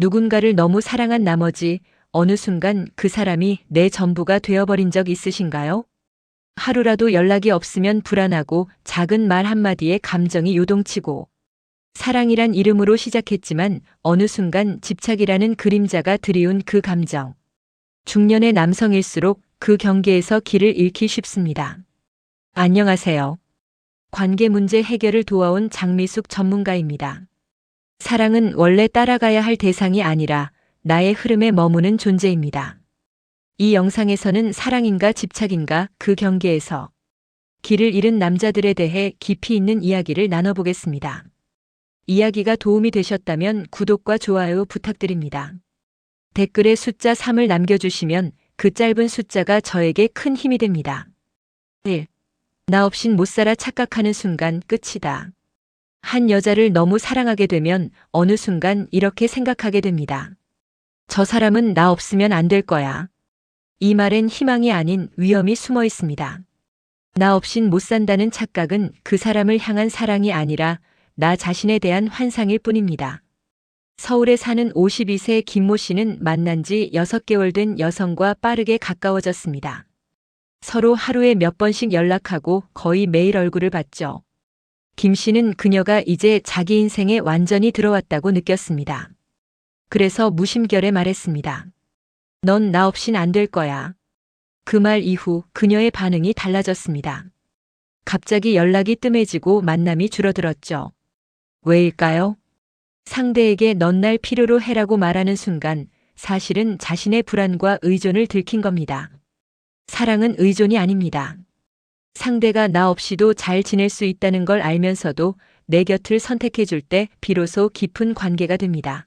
누군가를 너무 사랑한 나머지 어느 순간 그 사람이 내 전부가 되어버린 적 있으신가요? 하루라도 연락이 없으면 불안하고 작은 말 한마디에 감정이 요동치고 사랑이란 이름으로 시작했지만 어느 순간 집착이라는 그림자가 들이운 그 감정. 중년의 남성일수록 그 경계에서 길을 잃기 쉽습니다. 안녕하세요. 관계 문제 해결을 도와온 장미숙 전문가입니다. 사랑은 원래 따라가야 할 대상이 아니라 나의 흐름에 머무는 존재입니다. 이 영상에서는 사랑인가 집착인가 그 경계에서 길을 잃은 남자들에 대해 깊이 있는 이야기를 나눠보겠습니다. 이야기가 도움이 되셨다면 구독과 좋아요 부탁드립니다. 댓글에 숫자 3을 남겨주시면 그 짧은 숫자가 저에게 큰 힘이 됩니다. 1. 나 없인 못 살아 착각하는 순간 끝이다. 한 여자를 너무 사랑하게 되면 어느 순간 이렇게 생각하게 됩니다. 저 사람은 나 없으면 안 될 거야. 이 말엔 희망이 아닌 위험이 숨어 있습니다. 나 없인 못 산다는 착각은 그 사람을 향한 사랑이 아니라 나 자신에 대한 환상일 뿐입니다. 서울에 사는 52세 김모 씨는 만난 지 6개월 된 여성과 빠르게 가까워졌습니다. 서로 하루에 몇 번씩 연락하고 거의 매일 얼굴을 봤죠. 김 씨는 그녀가 이제 자기 인생에 완전히 들어왔다고 느꼈습니다. 그래서 무심결에 말했습니다. 넌 나 없인 안 될 거야. 그 말 이후 그녀의 반응이 달라졌습니다. 갑자기 연락이 뜸해지고 만남이 줄어들었죠. 왜일까요? 상대에게 넌 날 필요로 해라고 말하는 순간 사실은 자신의 불안과 의존을 들킨 겁니다. 사랑은 의존이 아닙니다. 상대가 나 없이도 잘 지낼 수 있다는 걸 알면서도 내 곁을 선택해 줄 때 비로소 깊은 관계가 됩니다.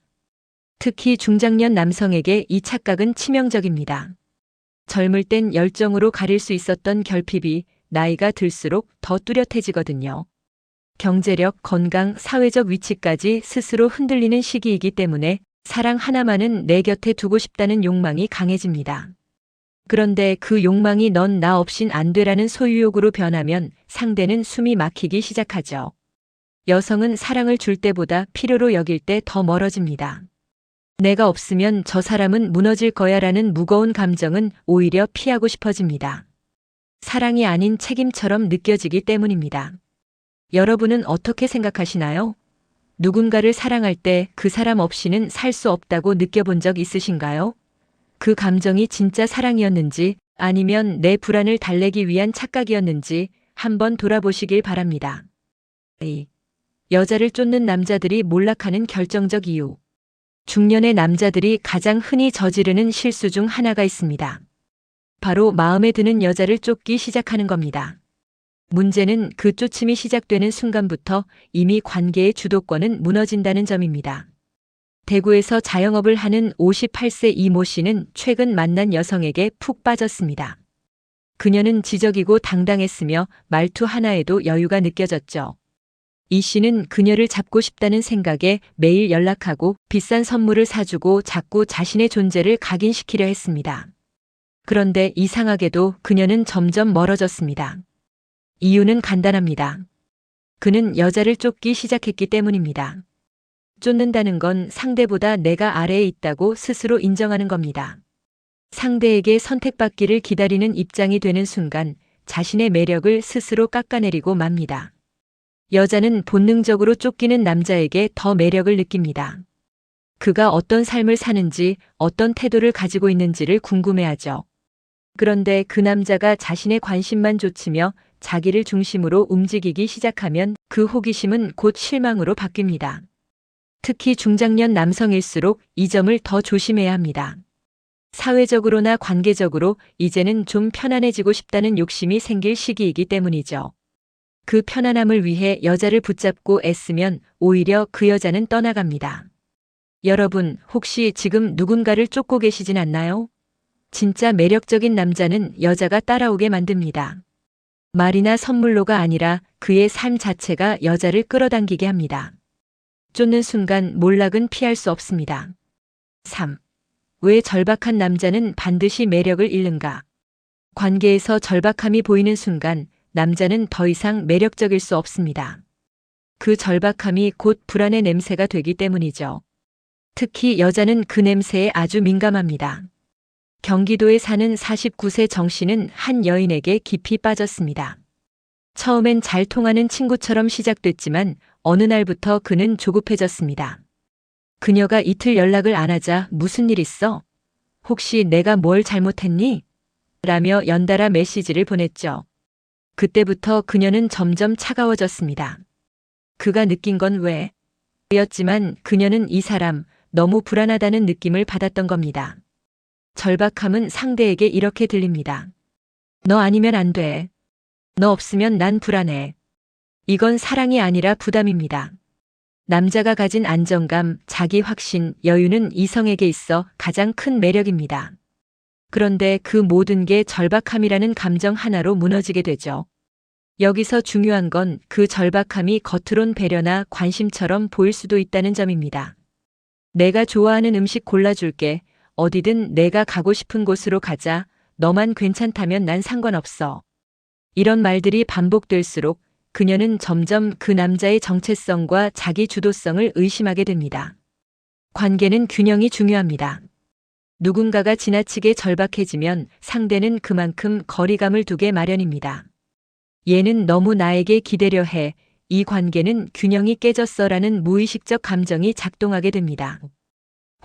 특히 중장년 남성에게 이 착각은 치명적입니다. 젊을 땐 열정으로 가릴 수 있었던 결핍이 나이가 들수록 더 뚜렷해지거든요. 경제력, 건강, 사회적 위치까지 스스로 흔들리는 시기이기 때문에 사랑 하나만은 내 곁에 두고 싶다는 욕망이 강해집니다. 그런데 그 욕망이 넌 나 없인 안 되라는 소유욕으로 변하면 상대는 숨이 막히기 시작하죠. 여성은 사랑을 줄 때보다 필요로 여길 때 더 멀어집니다. 내가 없으면 저 사람은 무너질 거야 라는 무거운 감정은 오히려 피하고 싶어집니다. 사랑이 아닌 책임처럼 느껴지기 때문입니다. 여러분은 어떻게 생각하시나요? 누군가를 사랑할 때 그 사람 없이는 살 수 없다고 느껴본 적 있으신가요? 그 감정이 진짜 사랑이었는지 아니면 내 불안을 달래기 위한 착각이었는지 한번 돌아보시길 바랍니다. A. 여자를 쫓는 남자들이 몰락하는 결정적 이유. 중년의 남자들이 가장 흔히 저지르는 실수 중 하나가 있습니다. 바로 마음에 드는 여자를 쫓기 시작하는 겁니다. 문제는 그 쫓음이 시작되는 순간부터 이미 관계의 주도권은 무너진다는 점입니다. 대구에서 자영업을 하는 58세 이모 씨는 최근 만난 여성에게 푹 빠졌습니다. 그녀는 지적이고 당당했으며 말투 하나에도 여유가 느껴졌죠. 이 씨는 그녀를 잡고 싶다는 생각에 매일 연락하고 비싼 선물을 사주고 자꾸 자신의 존재를 각인시키려 했습니다. 그런데 이상하게도 그녀는 점점 멀어졌습니다. 이유는 간단합니다. 그는 여자를 쫓기 시작했기 때문입니다. 쫓는다는 건 상대보다 내가 아래에 있다고 스스로 인정하는 겁니다. 상대에게 선택받기를 기다리는 입장이 되는 순간 자신의 매력을 스스로 깎아내리고 맙니다. 여자는 본능적으로 쫓기는 남자에게 더 매력을 느낍니다. 그가 어떤 삶을 사는지 어떤 태도를 가지고 있는지를 궁금해하죠. 그런데 그 남자가 자신의 관심만 좇으며 자기를 중심으로 움직이기 시작하면 그 호기심은 곧 실망으로 바뀝니다. 특히 중장년 남성일수록 이 점을 더 조심해야 합니다. 사회적으로나 관계적으로 이제는 좀 편안해지고 싶다는 욕심이 생길 시기이기 때문이죠. 그 편안함을 위해 여자를 붙잡고 애쓰면 오히려 그 여자는 떠나갑니다. 여러분, 혹시 지금 누군가를 쫓고 계시진 않나요? 진짜 매력적인 남자는 여자가 따라오게 만듭니다. 말이나 선물로가 아니라 그의 삶 자체가 여자를 끌어당기게 합니다. 쫓는 순간 몰락은 피할 수 없습니다. 3. 왜 절박한 남자는 반드시 매력을 잃는가? 관계에서 절박함이 보이는 순간 남자는 더 이상 매력적일 수 없습니다. 그 절박함이 곧 불안의 냄새가 되기 때문이죠. 특히 여자는 그 냄새에 아주 민감합니다. 경기도에 사는 49세 정 씨는 한 여인에게 깊이 빠졌습니다. 처음엔 잘 통하는 친구처럼 시작됐지만 어느 날부터 그는 조급해졌습니다. 그녀가 이틀 연락을 안 하자 무슨 일 있어? 혹시 내가 뭘 잘못했니? 라며 연달아 메시지를 보냈죠. 그때부터 그녀는 점점 차가워졌습니다. 그가 느낀 건 왜? 였지만 그녀는 이 사람 너무 불안하다는 느낌을 받았던 겁니다. 절박함은 상대에게 이렇게 들립니다. 너 아니면 안 돼. 너 없으면 난 불안해. 이건 사랑이 아니라 부담입니다. 남자가 가진 안정감, 자기 확신, 여유는 이성에게 있어 가장 큰 매력입니다. 그런데 그 모든 게 절박함이라는 감정 하나로 무너지게 되죠. 여기서 중요한 건 그 절박함이 겉으론 배려나 관심처럼 보일 수도 있다는 점입니다. 내가 좋아하는 음식 골라줄게. 어디든 내가 가고 싶은 곳으로 가자. 너만 괜찮다면 난 상관없어. 이런 말들이 반복될수록 그녀는 점점 그 남자의 정체성과 자기 주도성을 의심하게 됩니다. 관계는 균형이 중요합니다. 누군가가 지나치게 절박해지면 상대는 그만큼 거리감을 두게 마련입니다. 얘는 너무 나에게 기대려 해. 이 관계는 균형이 깨졌어라는 무의식적 감정이 작동하게 됩니다.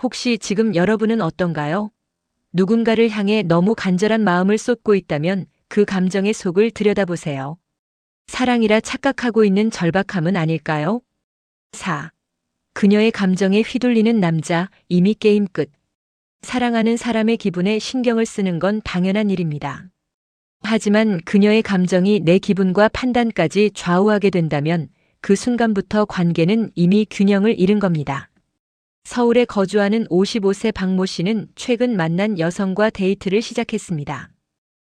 혹시 지금 여러분은 어떤가요? 누군가를 향해 너무 간절한 마음을 쏟고 있다면 그 감정의 속을 들여다보세요. 사랑이라 착각하고 있는 절박함은 아닐까요? 4. 그녀의 감정에 휘둘리는 남자, 이미 게임 끝. 사랑하는 사람의 기분에 신경을 쓰는 건 당연한 일입니다. 하지만 그녀의 감정이 내 기분과 판단까지 좌우하게 된다면 그 순간부터 관계는 이미 균형을 잃은 겁니다. 서울에 거주하는 55세 박모 씨는 최근 만난 여성과 데이트를 시작했습니다.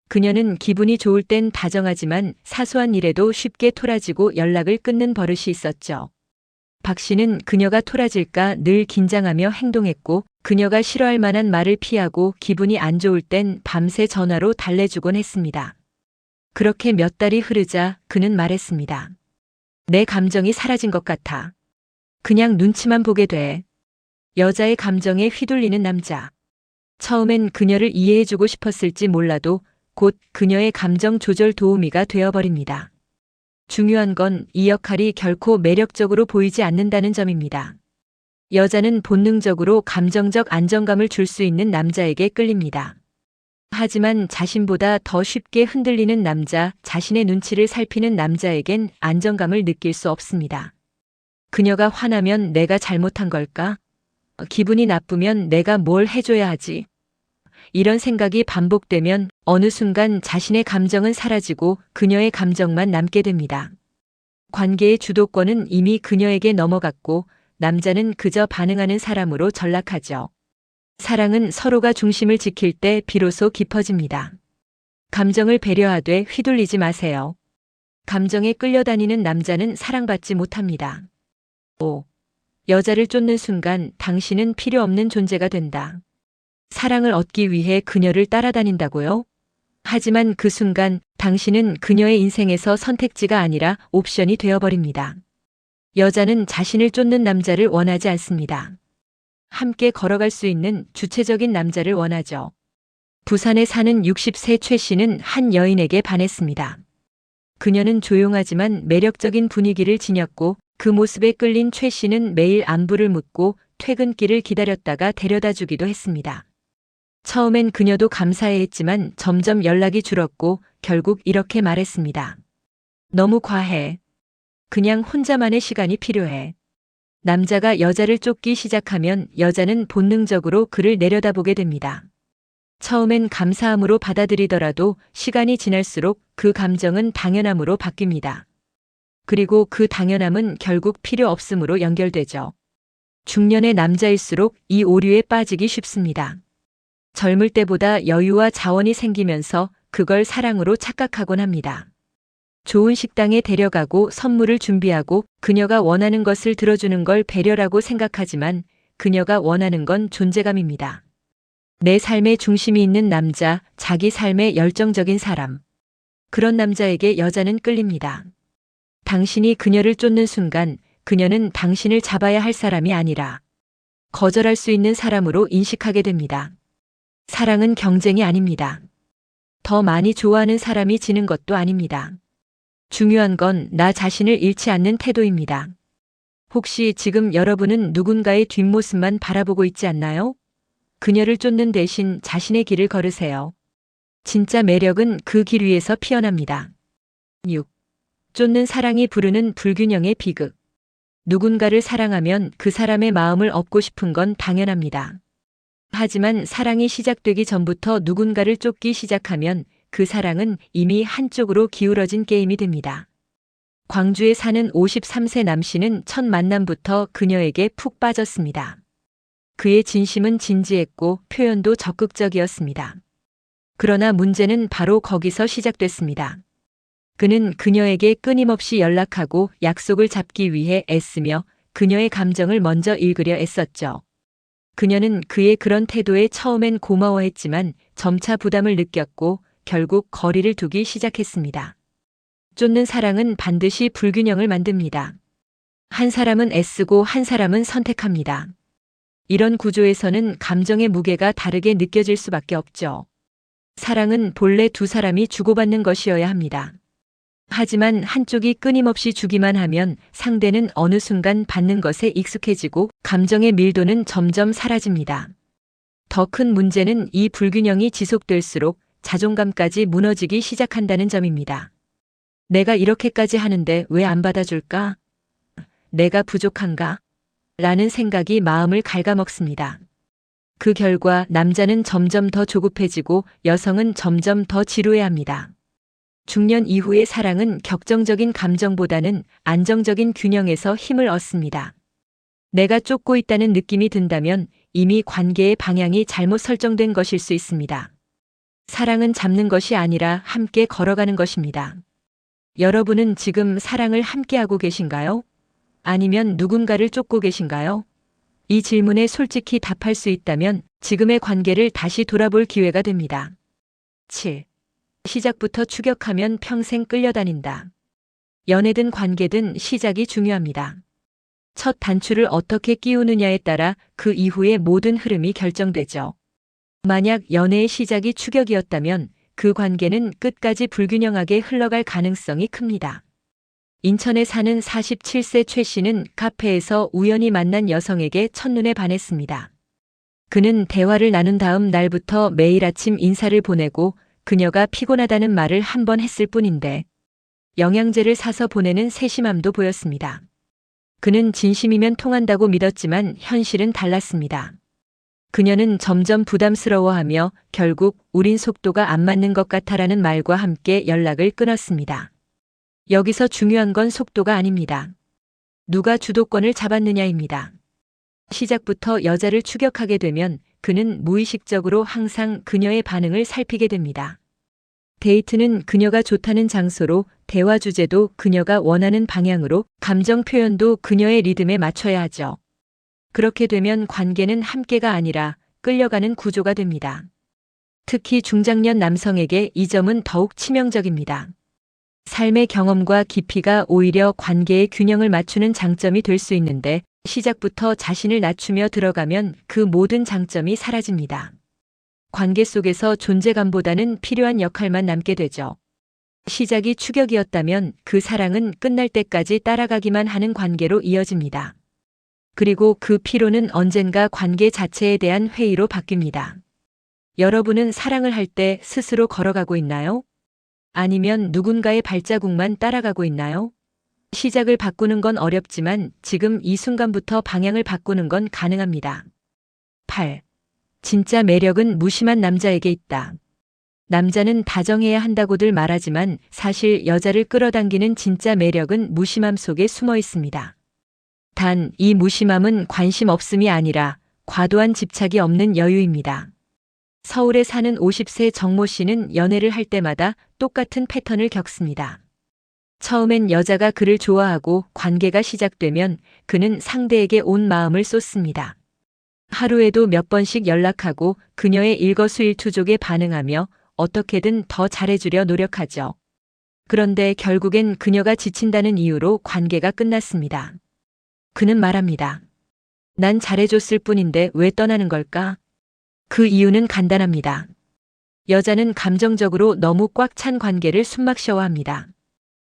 그녀는 기분이 좋을 땐 다정하지만 사소한 일에도 쉽게 토라지고 연락을 끊는 버릇이 있었죠. 박 씨는 그녀가 토라질까 늘 긴장하며 행동했고 그녀가 싫어할 만한 말을 피하고 기분이 안 좋을 땐 밤새 전화로 달래주곤 했습니다. 그렇게 몇 달이 흐르자 그는 말했습니다. 내 감정이 사라진 것 같아. 그냥 눈치만 보게 돼. 여자의 감정에 휘둘리는 남자. 처음엔 그녀를 이해해주고 싶었을지 몰라도 곧 그녀의 감정 조절 도우미가 되어버립니다. 중요한 건 이 역할이 결코 매력적으로 보이지 않는다는 점입니다. 여자는 본능적으로 감정적 안정감을 줄 수 있는 남자에게 끌립니다. 하지만 자신보다 더 쉽게 흔들리는 남자, 자신의 눈치를 살피는 남자에겐 안정감을 느낄 수 없습니다. 그녀가 화나면 내가 잘못한 걸까? 기분이 나쁘면 내가 뭘 해줘야 하지? 이런 생각이 반복되면 어느 순간 자신의 감정은 사라지고 그녀의 감정만 남게 됩니다. 관계의 주도권은 이미 그녀에게 넘어갔고 남자는 그저 반응하는 사람으로 전락하죠. 사랑은 서로가 중심을 지킬 때 비로소 깊어집니다. 감정을 배려하되 휘둘리지 마세요. 감정에 끌려다니는 남자는 사랑받지 못합니다. 5. 여자를 쫓는 순간 당신은 필요 없는 존재가 된다. 사랑을 얻기 위해 그녀를 따라다닌다고요? 하지만 그 순간 당신은 그녀의 인생에서 선택지가 아니라 옵션이 되어버립니다. 여자는 자신을 쫓는 남자를 원하지 않습니다. 함께 걸어갈 수 있는 주체적인 남자를 원하죠. 부산에 사는 60세 최 씨는 한 여인에게 반했습니다. 그녀는 조용하지만 매력적인 분위기를 지녔고 그 모습에 끌린 최 씨는 매일 안부를 묻고 퇴근길을 기다렸다가 데려다 주기도 했습니다. 처음엔 그녀도 감사해 했지만 점점 연락이 줄었고 결국 이렇게 말했습니다. 너무 과해. 그냥 혼자만의 시간이 필요해. 남자가 여자를 쫓기 시작하면 여자는 본능적으로 그를 내려다보게 됩니다. 처음엔 감사함으로 받아들이더라도 시간이 지날수록 그 감정은 당연함으로 바뀝니다. 그리고 그 당연함은 결국 필요 없음으로 연결되죠. 중년의 남자일수록 이 오류에 빠지기 쉽습니다. 젊을 때보다 여유와 자원이 생기면서 그걸 사랑으로 착각하곤 합니다. 좋은 식당에 데려가고 선물을 준비하고 그녀가 원하는 것을 들어주는 걸 배려라고 생각하지만 그녀가 원하는 건 존재감입니다. 내 삶의 중심이 있는 남자, 자기 삶의 열정적인 사람. 그런 남자에게 여자는 끌립니다. 당신이 그녀를 쫓는 순간 그녀는 당신을 잡아야 할 사람이 아니라 거절할 수 있는 사람으로 인식하게 됩니다. 사랑은 경쟁이 아닙니다. 더 많이 좋아하는 사람이 지는 것도 아닙니다. 중요한 건 나 자신을 잃지 않는 태도입니다. 혹시 지금 여러분은 누군가의 뒷모습만 바라보고 있지 않나요? 그녀를 쫓는 대신 자신의 길을 걸으세요. 진짜 매력은 그 길 위에서 피어납니다. 6. 쫓는 사랑이 부르는 불균형의 비극. 누군가를 사랑하면 그 사람의 마음을 얻고 싶은 건 당연합니다. 하지만 사랑이 시작되기 전부터 누군가를 쫓기 시작하면 그 사랑은 이미 한쪽으로 기울어진 게임이 됩니다. 광주에 사는 53세 남씨는 첫 만남부터 그녀에게 푹 빠졌습니다. 그의 진심은 진지했고 표현도 적극적이었습니다. 그러나 문제는 바로 거기서 시작됐습니다. 그는 그녀에게 끊임없이 연락하고 약속을 잡기 위해 애쓰며 그녀의 감정을 먼저 읽으려 애썼죠. 그녀는 그의 그런 태도에 처음엔 고마워했지만 점차 부담을 느꼈고 결국 거리를 두기 시작했습니다. 쫓는 사랑은 반드시 불균형을 만듭니다. 한 사람은 애쓰고 한 사람은 선택합니다. 이런 구조에서는 감정의 무게가 다르게 느껴질 수밖에 없죠. 사랑은 본래 두 사람이 주고받는 것이어야 합니다. 하지만 한쪽이 끊임없이 주기만 하면 상대는 어느 순간 받는 것에 익숙해지고 감정의 밀도는 점점 사라집니다. 더 큰 문제는 이 불균형이 지속될수록 자존감까지 무너지기 시작한다는 점입니다. 내가 이렇게까지 하는데 왜 안 받아줄까? 내가 부족한가? 라는 생각이 마음을 갉아먹습니다. 그 결과 남자는 점점 더 조급해지고 여성은 점점 더 지루해합니다. 중년 이후의 사랑은 격정적인 감정보다는 안정적인 균형에서 힘을 얻습니다. 내가 쫓고 있다는 느낌이 든다면 이미 관계의 방향이 잘못 설정된 것일 수 있습니다. 사랑은 잡는 것이 아니라 함께 걸어가는 것입니다. 여러분은 지금 사랑을 함께하고 계신가요? 아니면 누군가를 쫓고 계신가요? 이 질문에 솔직히 답할 수 있다면 지금의 관계를 다시 돌아볼 기회가 됩니다. 7. 시작부터 추격하면 평생 끌려다닌다. 연애든 관계든 시작이 중요합니다. 첫 단추를 어떻게 끼우느냐에 따라 그 이후의 모든 흐름이 결정되죠. 만약 연애의 시작이 추격이었다면 그 관계는 끝까지 불균형하게 흘러갈 가능성이 큽니다. 인천에 사는 47세 최 씨는 카페에서 우연히 만난 여성에게 첫눈에 반했습니다. 그는 대화를 나눈 다음 날부터 매일 아침 인사를 보내고 그녀가 피곤하다는 말을 한 번 했을 뿐인데 영양제를 사서 보내는 세심함도 보였습니다. 그는 진심이면 통한다고 믿었지만 현실은 달랐습니다. 그녀는 점점 부담스러워하며 결국 우린 속도가 안 맞는 것 같아라는 말과 함께 연락을 끊었습니다. 여기서 중요한 건 속도가 아닙니다. 누가 주도권을 잡았느냐입니다. 시작부터 여자를 추격하게 되면 그는 무의식적으로 항상 그녀의 반응을 살피게 됩니다. 데이트는 그녀가 좋다는 장소로 대화 주제도 그녀가 원하는 방향으로 감정 표현도 그녀의 리듬에 맞춰야 하죠. 그렇게 되면 관계는 함께가 아니라 끌려가는 구조가 됩니다. 특히 중장년 남성에게 이 점은 더욱 치명적입니다. 삶의 경험과 깊이가 오히려 관계의 균형을 맞추는 장점이 될 수 있는데 시작부터 자신을 낮추며 들어가면 그 모든 장점이 사라집니다. 관계 속에서 존재감보다는 필요한 역할만 남게 되죠. 시작이 추격이었다면 그 사랑은 끝날 때까지 따라가기만 하는 관계로 이어집니다. 그리고 그 피로는 언젠가 관계 자체에 대한 회의로 바뀝니다. 여러분은 사랑을 할 때 스스로 걸어가고 있나요? 아니면 누군가의 발자국만 따라가고 있나요? 시작을 바꾸는 건 어렵지만 지금 이 순간부터 방향을 바꾸는 건 가능합니다. 8. 진짜 매력은 무심한 남자에게 있다. 남자는 다정해야 한다고들 말하지만 사실 여자를 끌어당기는 진짜 매력은 무심함 속에 숨어 있습니다. 단, 이 무심함은 관심 없음이 아니라 과도한 집착이 없는 여유입니다. 서울에 사는 50세 정모 씨는 연애를 할 때마다 똑같은 패턴을 겪습니다. 처음엔 여자가 그를 좋아하고 관계가 시작되면 그는 상대에게 온 마음을 쏟습니다. 하루에도 몇 번씩 연락하고 그녀의 일거수일투족에 반응하며 어떻게든 더 잘해주려 노력하죠. 그런데 결국엔 그녀가 지친다는 이유로 관계가 끝났습니다. 그는 말합니다. 난 잘해줬을 뿐인데 왜 떠나는 걸까? 그 이유는 간단합니다. 여자는 감정적으로 너무 꽉 찬 관계를 숨막셔워합니다.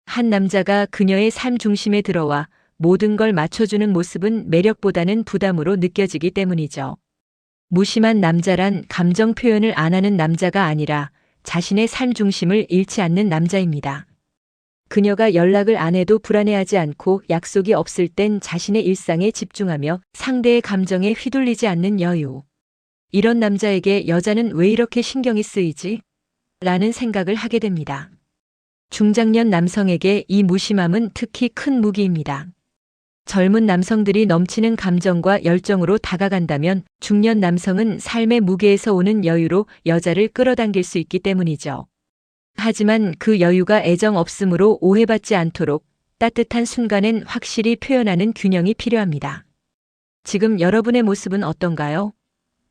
한 남자가 그녀의 삶 중심에 들어와 모든 걸 맞춰주는 모습은 매력보다는 부담으로 느껴지기 때문이죠. 무심한 남자란 감정 표현을 안 하는 남자가 아니라 자신의 삶 중심을 잃지 않는 남자입니다. 그녀가 연락을 안 해도 불안해하지 않고 약속이 없을 땐 자신의 일상에 집중하며 상대의 감정에 휘둘리지 않는 여유. 이런 남자에게 여자는 왜 이렇게 신경이 쓰이지? 라는 생각을 하게 됩니다. 중장년 남성에게 이 무심함은 특히 큰 무기입니다. 젊은 남성들이 넘치는 감정과 열정으로 다가간다면 중년 남성은 삶의 무게에서 오는 여유로 여자를 끌어당길 수 있기 때문이죠. 하지만 그 여유가 애정 없음으로 오해받지 않도록 따뜻한 순간엔 확실히 표현하는 균형이 필요합니다. 지금 여러분의 모습은 어떤가요?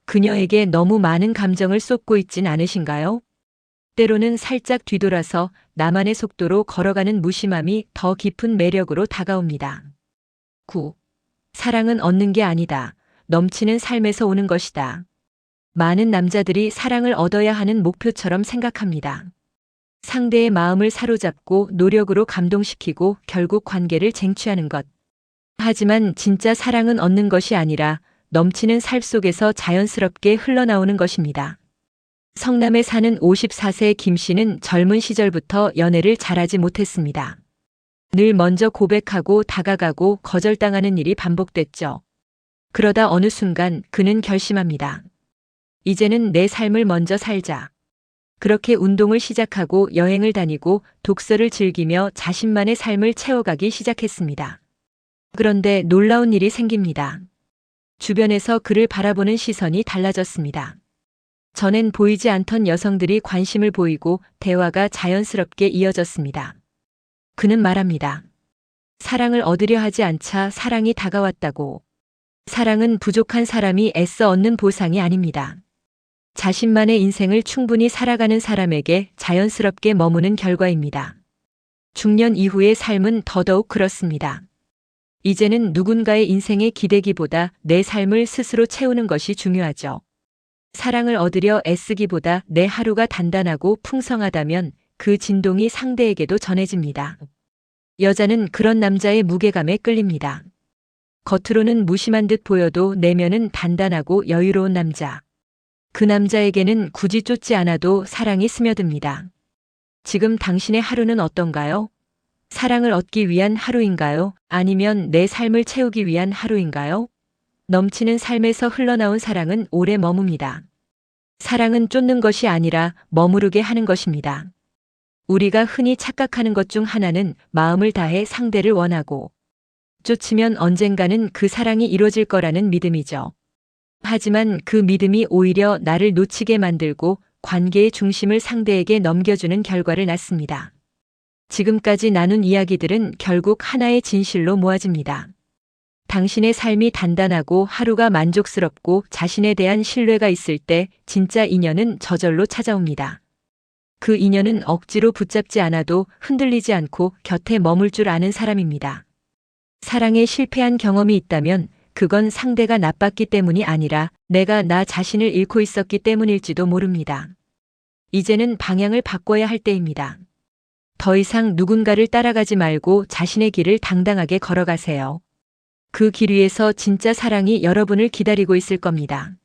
그녀에게 너무 많은 감정을 쏟고 있진 않으신가요? 때로는 살짝 뒤돌아서 나만의 속도로 걸어가는 무심함이 더 깊은 매력으로 다가옵니다. 9. 사랑은 얻는 게 아니다. 넘치는 삶에서 오는 것이다. 많은 남자들이 사랑을 얻어야 하는 목표처럼 생각합니다. 상대의 마음을 사로잡고 노력으로 감동시키고 결국 관계를 쟁취하는 것. 하지만 진짜 사랑은 얻는 것이 아니라 넘치는 살 속에서 자연스럽게 흘러나오는 것입니다. 성남에 사는 54세 김 씨는 젊은 시절부터 연애를 잘하지 못했습니다. 늘 먼저 고백하고 다가가고 거절당하는 일이 반복됐죠. 그러다 어느 순간 그는 결심합니다. 이제는 내 삶을 먼저 살자. 그렇게 운동을 시작하고 여행을 다니고 독서를 즐기며 자신만의 삶을 채워가기 시작했습니다. 그런데 놀라운 일이 생깁니다. 주변에서 그를 바라보는 시선이 달라졌습니다. 전엔 보이지 않던 여성들이 관심을 보이고 대화가 자연스럽게 이어졌습니다. 그는 말합니다. 사랑을 얻으려 하지 않자 사랑이 다가왔다고. 사랑은 부족한 사람이 애써 얻는 보상이 아닙니다. 자신만의 인생을 충분히 살아가는 사람에게 자연스럽게 머무는 결과입니다. 중년 이후의 삶은 더더욱 그렇습니다. 이제는 누군가의 인생에 기대기보다 내 삶을 스스로 채우는 것이 중요하죠. 사랑을 얻으려 애쓰기보다 내 하루가 단단하고 풍성하다면 그 진동이 상대에게도 전해집니다. 여자는 그런 남자의 무게감에 끌립니다. 겉으로는 무심한 듯 보여도 내면은 단단하고 여유로운 남자. 그 남자에게는 굳이 쫓지 않아도 사랑이 스며듭니다. 지금 당신의 하루는 어떤가요? 사랑을 얻기 위한 하루인가요? 아니면 내 삶을 채우기 위한 하루인가요? 넘치는 삶에서 흘러나온 사랑은 오래 머뭅니다. 사랑은 쫓는 것이 아니라 머무르게 하는 것입니다. 우리가 흔히 착각하는 것 중 하나는 마음을 다해 상대를 원하고 쫓으면 언젠가는 그 사랑이 이루어질 거라는 믿음이죠. 하지만 그 믿음이 오히려 나를 놓치게 만들고 관계의 중심을 상대에게 넘겨주는 결과를 낳습니다. 지금까지 나눈 이야기들은 결국 하나의 진실로 모아집니다. 당신의 삶이 단단하고 하루가 만족스럽고 자신에 대한 신뢰가 있을 때 진짜 인연은 저절로 찾아옵니다. 그 인연은 억지로 붙잡지 않아도 흔들리지 않고 곁에 머물 줄 아는 사람입니다. 사랑에 실패한 경험이 있다면 그건 상대가 나빴기 때문이 아니라 내가 나 자신을 잃고 있었기 때문일지도 모릅니다. 이제는 방향을 바꿔야 할 때입니다. 더 이상 누군가를 따라가지 말고 자신의 길을 당당하게 걸어가세요. 그 길 위에서 진짜 사랑이 여러분을 기다리고 있을 겁니다.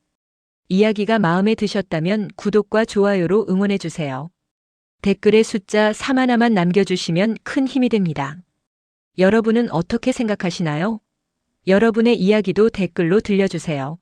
이야기가 마음에 드셨다면 구독과 좋아요로 응원해주세요. 댓글에 숫자 3 하나만 남겨주시면 큰 힘이 됩니다. 여러분은 어떻게 생각하시나요? 여러분의 이야기도 댓글로 들려주세요.